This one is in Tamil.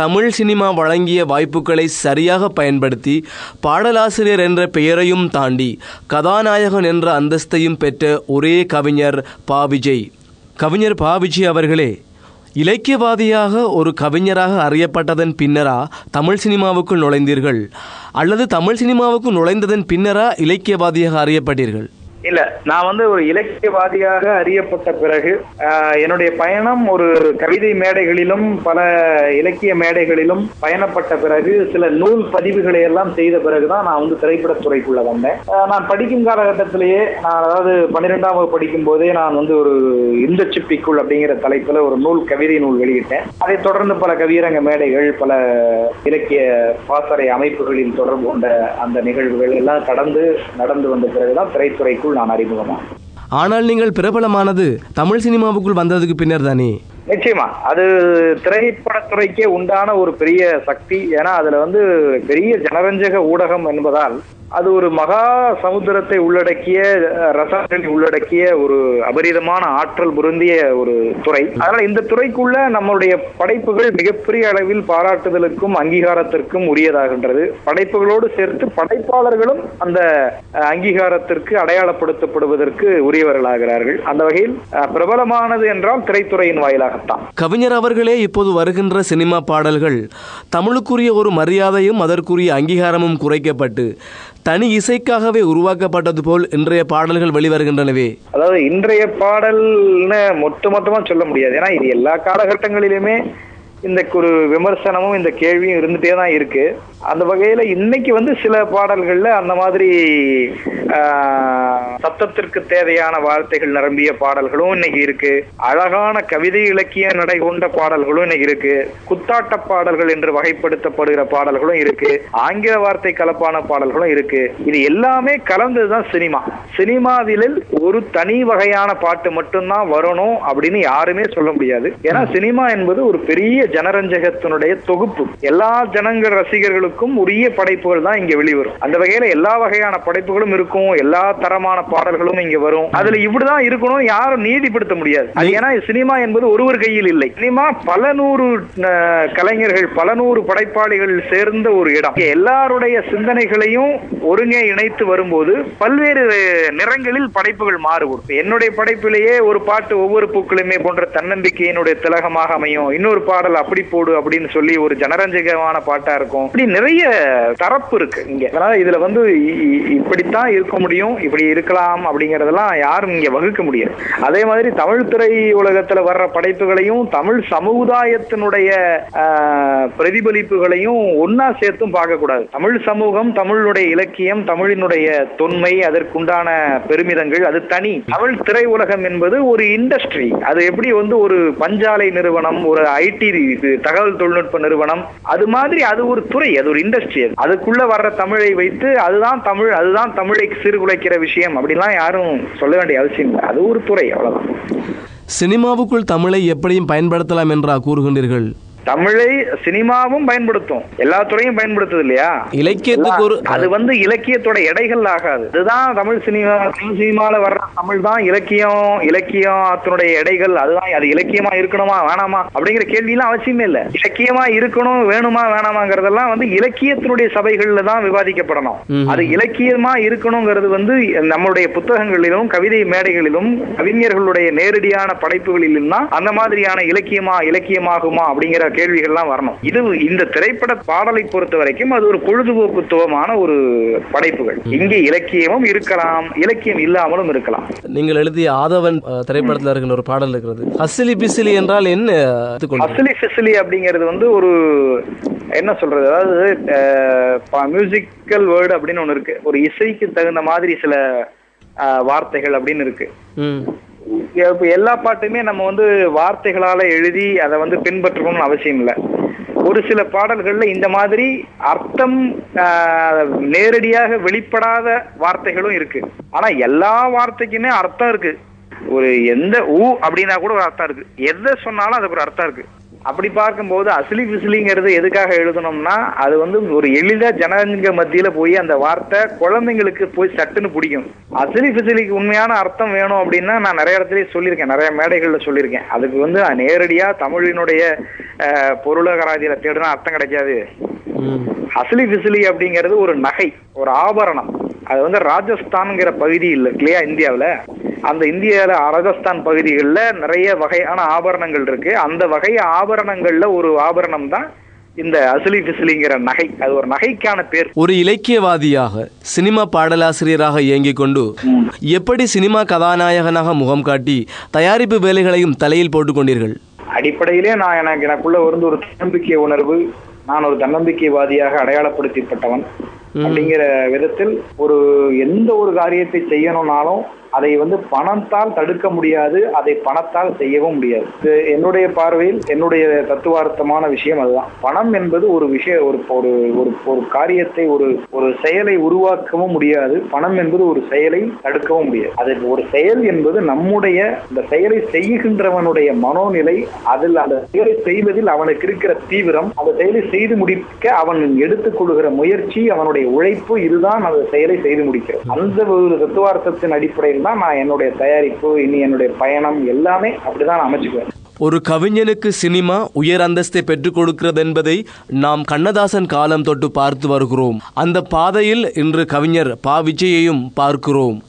தமிழ் சினிமா வழங்கிய வாய்ப்புகளை சரியாக பயன்படுத்தி பாடலாசிரியர் என்ற பெயரையும் தாண்டி கதாநாயகன் என்ற அந்தஸ்தையும் பெற்ற ஒரே கவிஞர் பா விஜய். கவிஞர் பா விஜய் அவர்களே இலக்கியவாதியாக ஒரு கவிஞராக அறியப்பட்டதன் பின்னரா தமிழ் சினிமாவுக்குள் நுழைந்தீர்கள்? அல்லது தமிழ் சினிமாவுக்கு நுழைந்ததன் பின்னரா இலக்கியவாதியாக அறியப்பட்டீர்கள்? இல்ல நான் வந்து ஒரு இலக்கியவாதியாக அறியப்பட்ட பிறகு என்னுடைய பயணம் ஒரு கவிதை மேடைகளிலும் பல இலக்கிய மேடைகளிலும் பயணப்பட்ட பிறகு சில நூல் பதிவுகளை எல்லாம் செய்த பிறகுதான் நான் வந்து திரைப்படத்துறைக்குள்ள வந்தேன். நான் படிக்கும் காலகட்டத்திலேயே நான் அதாவது பன்னிரெண்டாம் வகுப்பு படிக்கும் போதே நான் வந்து ஒரு இந்த சிப்பிக்குள் அப்படிங்கிற தலைப்புல ஒரு நூல் கவிதை நூல் வெளியிட்டேன். அதைத் தொடர்ந்து பல கவியரங்க மேடைகள் பல இலக்கிய பாசறை அமைப்புகளில் தொடர்பு கொண்ட அந்த நிகழ்வுகள் எல்லாம் கடந்து நடந்து வந்த பிறகுதான் திரைத்துறைக்குள் நான் அறிமுகமானேன் ஆனால் நீங்கள் பிரபலமானது தமிழ் சினிமாவுக்குள் வந்ததுக்கு பின்னர் தானே நிச்சயமா. அது திரைப்படத்துறைக்கே உண்டான ஒரு பெரிய சக்தி. ஏன்னா அதுல வந்து பெரிய ஜனரஞ்சக ஊடகம் என்பதால் அது ஒரு மகா சமுத்திரத்தை உள்ளடக்கிய அஹ், ரசங்களை உள்ளடக்கிய ஒரு அபரிதமான ஆற்றல் பொருந்திய ஒரு துறை. அதனால இந்த துறைக்குள்ள நம்மளுடைய படைப்புகள் மிகப்பெரிய அளவில் பாராட்டுதலுக்கும் அங்கீகாரத்திற்கும் உரியதாகின்றது. படைப்புகளோடு சேர்த்து படைப்பாளர்களும் அந்த அங்கீகாரத்திற்கு அடையாளப்படுத்தப்படுவதற்கு உரியவர்களாகிறார்கள். அந்த வகையில் பிரபலமானது என்றால் திரைத்துறையின் வாயிலாகத்தான் கவிஞர் அவர்களே இப்போது வருகின்ற சினிமா பாடல்கள் தமிழுக்குரிய ஒரு மரியாதையும் அதற்குரிய அங்கீகாரமும் குறைக்கப்பட்டு தனி இசைக்காகவே உருவாக்கப்பட்டது போல் இன்றைய பாடல்கள் வெளிவருகின்றனவே. அதாவது இன்றைய பாடல்னு மொத்த மொத்தமா சொல்ல முடியாது. ஏன்னா இது எல்லா காலகட்டங்களிலுமே இந்த ஒரு விமர்சனமும் இந்த கேள்வியும் இருந்துட்டே தான் இருக்கு. அந்த வகையில இன்னைக்கு வந்து சில பாடல்கள்ல அந்த மாதிரி சத்தத்திற்கு தேவையான வார்த்தைகள் நிரம்பிய பாடல்களும் இன்னைக்கு இருக்கு. அழகான கவிதை இலக்கிய நடை கொண்ட பாடல்களும் இன்னைக்கு இருக்கு. குத்தாட்ட பாடல்கள் என்று வகைப்படுத்தப்படுகிற பாடல்களும் இருக்கு. ஆங்கில வார்த்தை கலப்பான பாடல்களும் இருக்கு. இது எல்லாமே கலந்ததுதான் சினிமா. சினிமாவில் ஒரு தனி வகையான பாட்டு மட்டும்தான் வரணும் அப்படின்னு யாருமே சொல்ல முடியாது. ஏன்னா சினிமா என்பது ஒரு பெரிய ஜனரஞ்சகத்தினுடைய தொகுப்பு. எல்லா ஜனங்கள் ரசிகர்களும் ரசிகர்களுக்கும் உரிய படைப்புகள் தான் இங்க வெளிவரும். அந்த வகையில எல்லா வகையான படைப்புகளும் இருக்கும். எல்லா தரமான பாடல்களும் இங்க வரும். அதுல இப்படிதான் இருக்கணும் யாரும் நீதிப்படுத்த முடியாது. அது ஏன்னா சினிமா என்பது ஒருவர் கையில் இல்லை. சினிமா பல நூறு கலைஞர்கள் பல நூறு படைப்பாளிகள் சேர்ந்த ஒரு இடம். எல்லாருடைய சிந்தனைகளையும் ஒருங்கே இணைத்து வரும்போது பல்வேறு நிறங்களில் படைப்புகள் மாறுபடும். என்னுடைய படைப்பிலேயே ஒரு பாட்டு ஒவ்வொரு பூக்களுமே போன்ற தன்னம்பிக்கையினுடைய திலகமாக அமையும். இன்னொரு பாடல் அப்படி போடு அப்படின்னு சொல்லி ஒரு ஜனரஞ்சகமான பாட்டா இருக்கும். இப்படி நிறைய தரப்பு இருக்கு இங்க. அதனால இதுல வந்து இ- இப்படித்தான் இருக்க முடியும் இப்படி இருக்கலாம் அப்படிங்கறதெல்லாம் யாரும் இங்க வகுக்க முடியாது. அதே மாதிரி தமிழ் திரை உலகத்துல வர்ற படைப்புகளையும் தமிழ் சமுதாயத்தினுடைய பிரதிபலிப்புகளையும் ஒன்னா சேர்த்தும் பார்க்கக்கூடாது. தமிழ் சமூகம் தமிழுடைய இலக்கியம் தமிழினுடைய தொன்மை அதற்குண்டான பெருமிதங்கள் அது தனி. தமிழ் திரை உலகம் என்பது ஒரு இண்டஸ்ட்ரி அது எப்படி வந்து ஒரு பஞ்சாலை நிறுவனம் ஒரு ஐடி தகவல் தொழில்நுட்ப நிறுவனம் அது மாதிரி அது ஒரு துறை. அது ஒரு இண்டஸ்ட்ரி அது. அதுக்குள்ள வர்ற தமிழை வைத்து அதுதான் தமிழ் அதுதான் தமிழை சீர்குலைக்கிற விஷயம் அப்படிலாம் யாரும் சொல்ல வேண்டிய அவசியம் இல்லை. அது ஒரு துறை அவ்வளவுதான். சினிமாவுக்குள் தமிழை எப்படியும் பயன்படுத்தலாம் என்றா கூறுகின்றீர்கள்? தமிழை சினிமாவும் பயன்படுத்தும். எல்லா துறையும் பயன்படுத்துது இல்லையா? இலக்கியத்துக்கு ஒரு அது வந்து இலக்கியத்தோட எடைகள் ஆகாது. இதுதான் தமிழ் சினிமா தமிழ் சினிமால வர்ற தமிழ் தான் இலக்கியம் இலக்கியத்தினுடைய எடைகள். அதுதான் அது இலக்கியமா இருக்கணுமா வேணாமா? அப்படிங்கிற கேள்வியெல்லாம் அவசியமே இல்ல. இலக்கியமா இருக்கணும் வேணுமா வேணாமாங்கிறதெல்லாம் வந்து இலக்கியத்தினுடைய சபைகள்ல தான் விவாதிக்கப்படணும். அது இலக்கியமா இருக்கணுங்கிறது வந்து நம்மளுடைய புத்தகங்களிலும் கவிதை மேடைகளிலும் கவிஞர்களுடைய நேரடியான படைப்புகளிலும் தான் அந்த மாதிரியான இலக்கியமா இலக்கியமாகுமா அப்படிங்கிற கேள்விகள்லாம் வரணும். இது இந்த திரைப்பட பாடலை பொறுத்த வரைக்கும் அது ஒரு பொழுதுபோக்குத்துவமான ஒரு படைப்புகள். இங்கே இலக்கியமும் இருக்கலாம் இலக்கியம் இல்லாமலும் இருக்கலாம். நீங்கள் எழுதிய ஆதவன் திரைப்படத்தில் இருக்கின்ற ஒரு பாடல் இருக்கிறது. ஹசிலி பிசிலி என்றால் என்ன. அசலி ஃபிசிலி அப்படிங்கிறது வந்து ஒரு என்ன சொல்றது? அதாவது மியூசிக்கல் வேர்டு அப்படின்னு ஒண்ணு இருக்கு. ஒரு இசைக்கு தகுந்த மாதிரி சில வார்த்தைகள் அப்படின்னு இருக்கு. எல்லா பாட்டுமே நம்ம வந்து வார்த்தைகளால எழுதி அதை வந்து பின்பற்றணும்னு அவசியம் இல்லை. ஒரு சில பாடல்கள்ல இந்த மாதிரி அர்த்தம் ஆஹ், நேரடியாக வெளிப்படாத வார்த்தைகளும் இருக்கு. ஆனா எல்லா வார்த்தைக்குமே அர்த்தம் இருக்கு. ஒரு எந்த ஊ அப்படின்னா கூட ஒரு அர்த்தம் இருக்கு. எதை சொன்னாலும் அதுக்கு ஒரு அர்த்தம் இருக்கு. அப்படி பார்க்கும்போது அசிலி பிசிலிங்கிறது எதுக்காக எழுதணும்னா அது வந்து ஒரு எளிதா ஜனங்க மத்தியில போய் அந்த வார்த்தை குழந்தைங்களுக்கு போய் சட்டுன்னு பிடிக்கும். அசிலி பிசிலிக்கு உண்மையான அர்த்தம் வேணும் அப்படின்னா நான் நிறைய இடத்துலயே சொல்லியிருக்கேன் நிறைய மேடைகள்ல சொல்லியிருக்கேன். அதுக்கு வந்து நேரடியா தமிழினுடைய அஹ், பொருளாதாரத்தில தேடுனா அர்த்தம் கிடைக்காது. அசலி பிசிலி அப்படிங்கிறது ஒரு நகை ஒரு ஆபரணம். அது வந்து ராஜஸ்தான்ங்கிற பகுதி இல்லை இல்லையா இந்தியாவில்? அந்த இந்தியாவில் ராஜஸ்தான் பகுதிகளில் நிறைய வகையான ஆபரணங்கள் இருக்கு. அந்த வகை ஆபரணங்கள்ல ஒரு ஆபரணம் தான் இந்த அசலி பிசிலிங்கிற நகை. அது ஒரு நகைக்கான பேர். ஒரு இலக்கியவாதியாக சினிமா பாடலாசிரியராக இயங்கிக் கொண்டு எப்படி சினிமா கதாநாயகனாக முகம் காட்டி தயாரிப்பு வேலைகளையும் தலையில் போட்டுக் கொண்டீர்கள்? அடிப்படையிலே நான் எனக்கு எனக்குள்ள வந்து ஒரு தன்னம்பிக்கை உணர்வு நான் ஒரு தன்னம்பிக்கைவாதியாக அடையாளப்படுத்தப்பட்டவன். அப்படிங்கிற விதத்தில் ஒரு எந்த ஒரு காரியத்தை செய்யணும்னாலும் அதை வந்து பணத்தால் தடுக்க முடியாது அதை பணத்தால் செய்யவும் முடியாது. இது என்னுடைய பார்வையில் என்னுடைய தத்துவார்த்தமான விஷயம் அதுதான். பணம் என்பது ஒரு விஷய ஒரு ஒரு ஒரு ஒரு காரியத்தை ஒரு ஒரு செயலை உருவாக்கவும் முடியாது. பணம் என்பது ஒரு செயலை தடுக்கவும் முடியாது. அது ஒரு செயல் என்பது நம்முடைய இந்த செயலை செய்கின்றவனுடைய மனோநிலை அதில் அந்த செயலை செய்வதில் அவனுக்கு இருக்கிற தீவிரம் அந்த செயலை செய்து முடிக்க அவன் எடுத்துக்கொள்கிற முயற்சி அவனுடைய உழைப்பு இதுதான் அந்த செயலை செய்து முடிக்கிறது. அந்த ஒரு தத்துவார்த்தத்தின் அடிப்படையில் தான் நான் என்னுடைய தயாரிப்பு இனி என்னுடைய பயணம் எல்லாமே அப்படிதான் நான் அமைச்சுக்குவேன். ஒரு கவிஞனுக்கு சினிமா உயர் அந்தஸ்தை பெற்றுக் கொடுக்கிறது என்பதை நாம் கண்ணதாசன் காலம் தொட்டு பார்த்து வருகிறோம். அந்த பாதையில் இன்று கவிஞர் பா. விஜயையும் பார்க்கிறோம்.